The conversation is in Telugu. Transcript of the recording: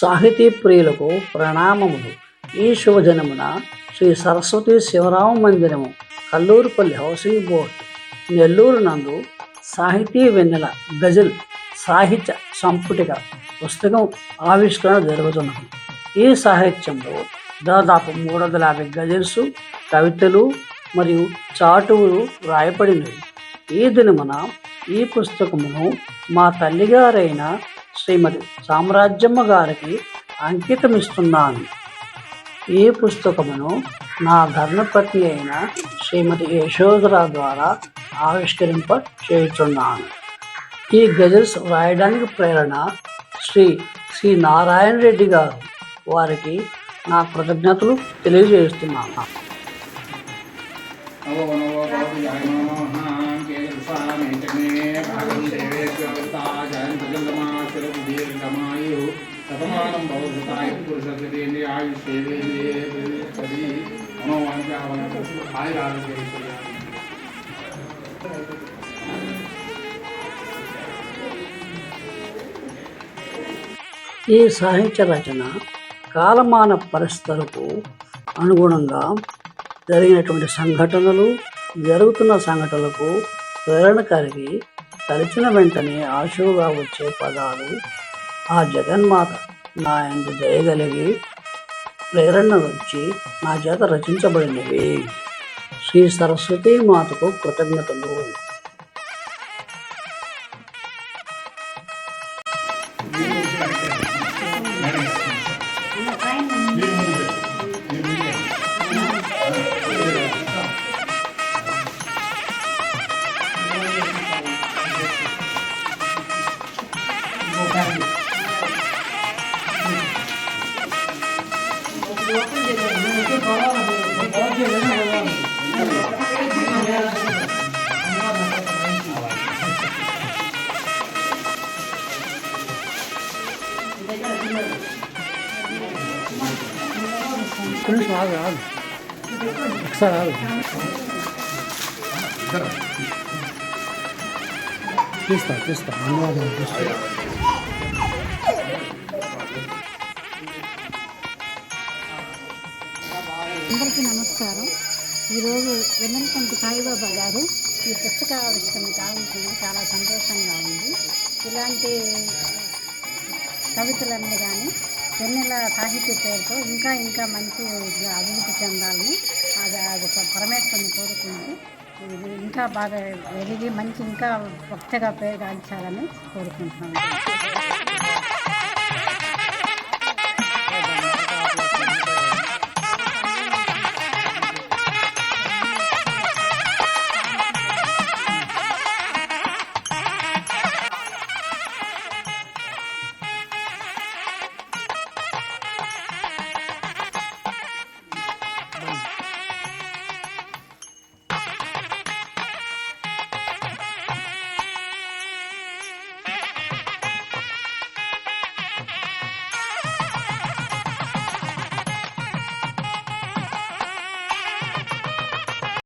సాహితీ ప్రియులకు ప్రణామములు. ఈ శుభదినమున శ్రీ సరస్వతి శివరామ మందిరము కల్లూరుపల్లి హౌసింగ్ బోర్డ్ నెల్లూరు నందు సాహితీ వెన్నెల గజల్ సాహిత్య సంపుటిక పుస్తకం ఆవిష్కరణ జరుగుతున్నది. ఈ సాహిత్యంలో దాదాపు మూడు వందల యాభై గజల్స్ కవితలు మరియు చాటువులు రాయబడినవి. ఈ దినమున ఈ పుస్తకమును మా తల్లిగారైన శ్రీమతి సామ్రాజ్యమ్మ గారికి అంకితమిస్తున్నాను. ఈ పుస్తకమును నా ధర్మపత్ని అయిన శ్రీమతి యశోధరా ద్వారా ఆవిష్కరింప చేయుచున్నాను ఈ గజల్స్ వ్రాయడానికి ప్రేరణ శ్రీ శ్రీ నారాయణ రెడ్డి గారు. వారికి నా కృతజ్ఞతలు తెలియజేస్తున్నాను. భాగం శతమానం భవతాయ ఈ సాహిత్య రచన కాలమాన పరిస్థితులకు అనుగుణంగా జరిగినటువంటి సంఘటనలు జరుగుతున్న సంఘటనలకు ప్రేరణ కలిగి తలిచిన వెంటనే ఆశువుగా వచ్చే పదాలు ఆ జగన్మాత నా ఎందు దయగలిగి ప్రేరణ వచ్చి నా చేత రచించబడినవి శ్రీ సరస్వతీ మాతకు కృతజ్ఞతలు Thank you. كلش عادي عادي أكثر عادي تستا تستا నమస్కారం. ఈరోజు వెన్నెలకంటి సాయిబాబా గారు ఈ పుస్తక ఆవిష్కరణ కావించడం చాలా సంతోషంగా ఉంది. ఇలాంటి కవితలన్నీ కానీ వెన్నెల సాహిత్య పేరుతో ఇంకా ఇంకా మంచి అభివృద్ధి చెందాలని అది అది పరమేశ్వరుని కోరుకుంటూ ఇంకా బాగా వెలిగి మంచి ఇంకా వక్తగా పేరు గాంచాలని కోరుకుంటున్నాను.